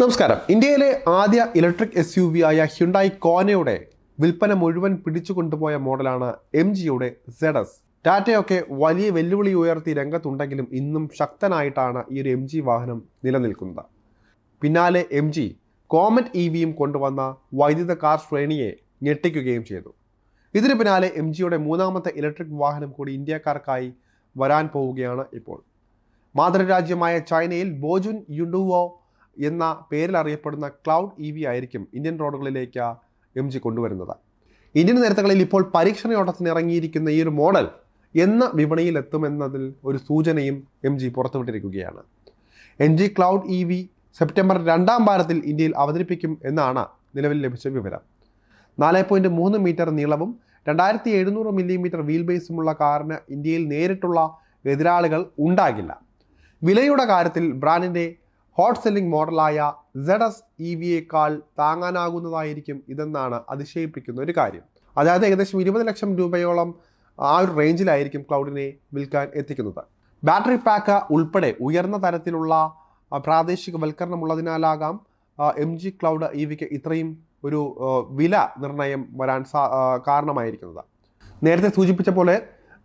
നമസ്കാരം. ഇന്ത്യയിലെ ആദ്യ ഇലക്ട്രിക് എസ് യു വി ആയ ഹ്യുണ്ടായി കോനയുടെ വിൽപ്പന മുഴുവൻ പിടിച്ചു കൊണ്ടുപോയ മോഡലാണ് എം ജിയുടെ സെഡസ് ടാറ്റയൊക്കെ വലിയ വെല്ലുവിളി ഉയർത്തി രംഗത്തുണ്ടെങ്കിലും ഇന്നും ശക്തനായിട്ടാണ് ഈ ഒരു എം ജി വാഹനം നിലനിൽക്കുന്നത്. പിന്നാലെ എം ജി കോമറ്റ് ഇ വിയും കൊണ്ടുവന്ന വൈദ്യുത കാർ ശ്രേണിയെ ഞെട്ടിക്കുകയും ചെയ്തു. ഇതിനു പിന്നാലെ എം ജിയുടെ മൂന്നാമത്തെ ഇലക്ട്രിക് വാഹനം കൂടി ഇന്ത്യക്കാർക്കായി വരാൻ പോവുകയാണ് ഇപ്പോൾ. മാതൃരാജ്യമായ ചൈനയിൽ ബോജുൻ യുഡുവോ എന്ന പേരിൽ അറിയപ്പെടുന്ന ക്ലൗഡ് ഇ വി ആയിരിക്കും ഇന്ത്യൻ റോഡുകളിലേക്ക് എം ജി കൊണ്ടുവരുന്നത്. ഇന്ത്യൻ നേരത്തുകളിൽ ഇപ്പോൾ പരീക്ഷണയോട്ടത്തിന് ഇറങ്ങിയിരിക്കുന്ന ഈ ഒരു മോഡൽ എന്ന വിപണിയിൽ എത്തുമെന്നതിൽ ഒരു സൂചനയും M G പുറത്തുവിട്ടിരിക്കുകയാണ്. M G Cloud E V September രണ്ടാം വാരത്തിൽ ഇന്ത്യയിൽ അവതരിപ്പിക്കും എന്നാണ് നിലവിൽ ലഭിച്ച വിവരം. നാല് പോയിന്റ് മൂന്ന് മീറ്റർ നീളവും രണ്ടായിരത്തി എഴുന്നൂറ് മില്ലിമീറ്റർ വീൽ ബേസുമുള്ള കാറിന് ഇന്ത്യയിൽ നേരിട്ടുള്ള എതിരാളികൾ ഉണ്ടാകില്ല. വിലയുടെ കാര്യത്തിൽ ബ്രാൻഡിന്റെ ഹോട്ട് സെല്ലിംഗ് മോഡലായ സെഡ് എസ് ഇ വിയേക്കാൾ താങ്ങാനാകുന്നതായിരിക്കും ഇതെന്നാണ് അതിശയിപ്പിക്കുന്ന ഒരു കാര്യം. അതായത് ഏകദേശം ഇരുപത് ലക്ഷം രൂപയോളം ആ ഒരു റേഞ്ചിലായിരിക്കും ക്ലൗഡിനെ വിൽക്കാൻ എത്തിക്കുന്നത്. ബാറ്ററി പാക്ക് ഉൾപ്പെടെ ഉയർന്ന തരത്തിലുള്ള പ്രാദേശിക വൽക്കരണമുള്ളതിനാലാകാം എം ജി ക്ലൗഡ് ഇ വിക്ക് ഇത്രയും ഒരു വില നിർണയം വരാൻ കാരണമായിരിക്കുന്നത്. നേരത്തെ സൂചിപ്പിച്ച പോലെ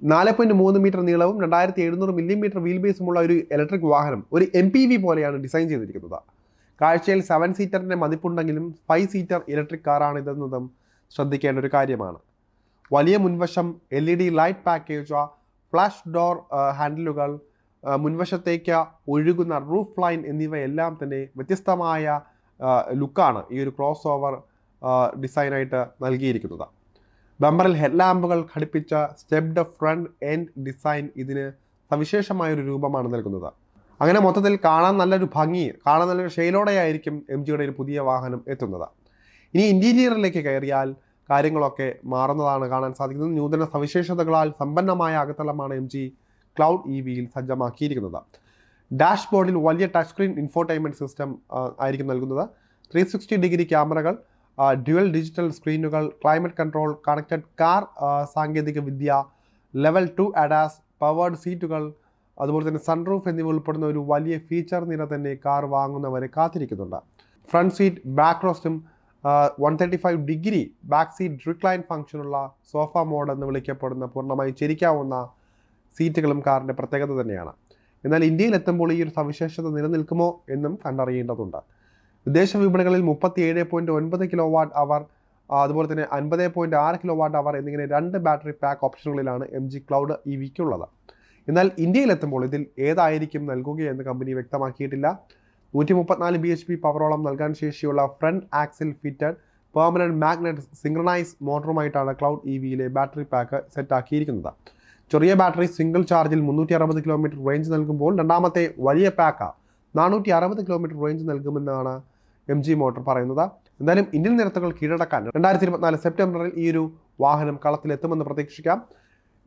നാല് പോയിന്റ് മൂന്ന് മീറ്റർ നീളവും രണ്ടായിരത്തി എഴുന്നൂറ് മില്ലിമീറ്റർ വീൽ ബേസുമുള്ള ഒരു ഇലക്ട്രിക് വാഹനം ഒരു എം പി വി പോലെയാണ് ഡിസൈൻ ചെയ്തിരിക്കുന്നത്. കാഴ്ചയിൽ സെവൻ സീറ്ററിന്റെ മതിപ്പുണ്ടെങ്കിലും ഫൈവ് സീറ്റർ ഇലക്ട്രിക് കാറാണിതെന്നതും ശ്രദ്ധിക്കേണ്ട ഒരു കാര്യമാണ്. വലിയ മുൻവശം L E D light package flash door ഹാൻഡിലുകൾ മുൻവശത്തേക്ക് ഒഴുകുന്ന റൂഫ് ലൈൻ എന്നിവയെല്ലാം തന്നെ വ്യത്യസ്തമായ ലുക്കാണ് ഈ ഒരു ക്രോസ് ഓവർ ഡിസൈനായിട്ട് നൽകിയിരിക്കുന്നത്. ബമ്പറിൽ ഹെഡ്ലാമ്പുകൾ ഘടിപ്പിച്ച സ്റ്റെപ്ഡ് ഫ്രണ്ട് എൻഡ് ഡിസൈൻ ഇതിന് സവിശേഷമായൊരു രൂപമാണ് നൽകുന്നത്. അങ്ങനെ മൊത്തത്തിൽ കാണാൻ നല്ലൊരു ഭംഗി കാണാൻ നല്ലൊരു ഷെയിലോടെയായിരിക്കും എം ജിയുടെ ഒരു പുതിയ വാഹനം എത്തുന്നത്. ഇനി ഇന്റീരിയറിലേക്ക് കയറിയാൽ കാര്യങ്ങളൊക്കെ മാറുന്നതാണ് കാണാൻ സാധിക്കുന്നത്. നൂതന സവിശേഷതകളാൽ സമ്പന്നമായ അകത്തളമാണ് എം ജി ക്ലൗഡ് ഇ വിയിൽ സജ്ജമാക്കിയിരിക്കുന്നത്. ഡാഷ്ബോർഡിൽ വലിയ ടച്ച് സ്ക്രീൻ ഇൻഫോർടൈൻമെന്റ് സിസ്റ്റം ആയിരിക്കും നൽകുന്നത്. ത്രീ സിക്സ്റ്റി ഡിഗ്രി ക്യാമറകൾ ഡ്യുവൽ ഡിജിറ്റൽ സ്ക്രീനുകൾ ക്ലൈമറ്റ് കൺട്രോൾ കണക്റ്റഡ് കാർ സാങ്കേതിക വിദ്യ ലെവൽ ടു അഡാസ് പവേർഡ് സീറ്റുകൾ അതുപോലെ തന്നെ സൺറൂഫ് എന്നിവ ഉൾപ്പെടുന്ന ഒരു വലിയ ഫീച്ചർ നിര തന്നെ കാർ വാങ്ങുന്നവരെ കാത്തിരിക്കുന്നുണ്ട്. Front seat back റോസ്റ്റും one thirty five degree back seat recline ഫംഗ്ഷനുള്ള sofa mode എന്ന് വിളിക്കപ്പെടുന്ന പൂർണമായി ചിരിക്കാവുന്ന സീറ്റുകളും കാറിന്റെ പ്രത്യേകത തന്നെയാണ്. എന്നാൽ ഇന്ത്യയിൽ എത്തുമ്പോൾ ഈ ഒരു സവിശേഷത നിലനിൽക്കുമോ എന്നും കണ്ടറിയേണ്ടതുണ്ട്. വിദേശ വിപണികളിൽ മുപ്പത്തി ഏഴ് പോയിന്റ് ഒൻപത് കിലോ വാട്ട് അവർ അതുപോലെ തന്നെ അൻപത് പോയിന്റ് ആറ് കിലോ വാട്ട് അവർ എന്നിങ്ങനെ രണ്ട് ബാറ്ററി പാക്ക് ഓപ്ഷനുകളിലാണ് എം ജി ക്ലൗഡ് ഇ വിക്കുള്ളത്. എന്നാൽ ഇന്ത്യയിലെത്തുമ്പോൾ ഇതിൽ ഏതായിരിക്കും നൽകുകയെന്ന് കമ്പനി വ്യക്തമാക്കിയിട്ടില്ല. നൂറ്റി മുപ്പത്തിനാല് ബി എച്ച് പി പവറോളം നൽകാൻ ശേഷിയുള്ള front axle fitted permanent magnet synchronise മോട്ടറുമായിട്ടാണ് cloud E വിയിലെ ബാറ്ററി പാക്ക് സെറ്റാക്കിയിരിക്കുന്നത്. ചെറിയ ബാറ്ററി സിംഗിൾ ചാർജിൽ മുന്നൂറ്റി അറുപത് കിലോമീറ്റർ റേഞ്ച് നൽകുമ്പോൾ രണ്ടാമത്തെ വലിയ പാക്ക് നാനൂറ്റി അറുപത് കിലോമീറ്റർ റേഞ്ച് നൽകുമെന്നാണ് എം ജി മോട്ടോർ പറയുന്നത്. എന്തായാലും ഇന്ത്യൻ നിരത്തുകൾ കീഴടക്കാൻ രണ്ടായിരത്തി ഇരുപത്തിനാല് സെപ്റ്റംബറിൽ ഈ ഒരു വാഹനം കളത്തിലെത്തുമെന്ന് പ്രതീക്ഷിക്കാം.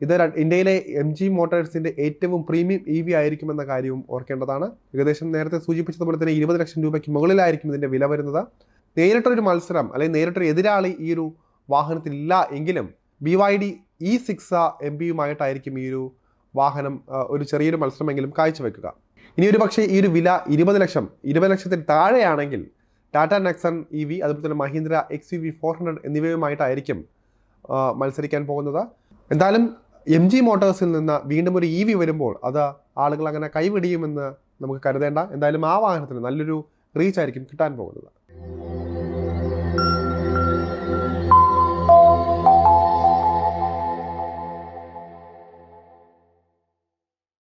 ഇത് ഇന്ത്യയിലെ എം ജി മോട്ടോഴ്സിന്റെ ഏറ്റവും പ്രീമിയം ഇ വി ആയിരിക്കുമെന്ന കാര്യവും ഓർക്കേണ്ടതാണ്. ഏകദേശം നേരത്തെ സൂചിപ്പിച്ചതുപോലെ തന്നെ ഇരുപത് ലക്ഷം രൂപയ്ക്ക് മുകളിലായിരിക്കും ഇതിന്റെ വില വരുന്നത്. നേരിട്ടൊരു മത്സരം അല്ലെങ്കിൽ നേരിട്ടൊരു എതിരാളി ഈ ഒരു വാഹനത്തിൽ ഇല്ല എങ്കിലും B Y D E six M പിയുമായിട്ടായിരിക്കും ഈ ഒരു വാഹനം ഒരു ചെറിയൊരു മത്സരമെങ്കിലും കാഴ്ചവെക്കുക. ഇനി ഒരു പക്ഷേ ഈ ഒരു വില ഇരുപത് ലക്ഷം ഇരുപത് ലക്ഷത്തിൽ താഴെയാണെങ്കിൽ ടാറ്റ നെക്സൺ ഇ വി അതുപോലെ തന്നെ Mahindra X U V four hundred എന്നിവയുമായിട്ടായിരിക്കും മത്സരിക്കാൻ പോകുന്നത്. എന്തായാലും എം ജി മോട്ടോഴ്സിൽ നിന്ന് വീണ്ടും ഒരു ഇ വി വരുമ്പോൾ അത് ആളുകൾ അങ്ങനെ കൈവിടിയുമെന്ന് നമുക്ക് കരുതേണ്ട. എന്തായാലും ആ വാഹനത്തിന് നല്ലൊരു റീച്ച് ആയിരിക്കും കിട്ടാൻ പോകുന്നത്.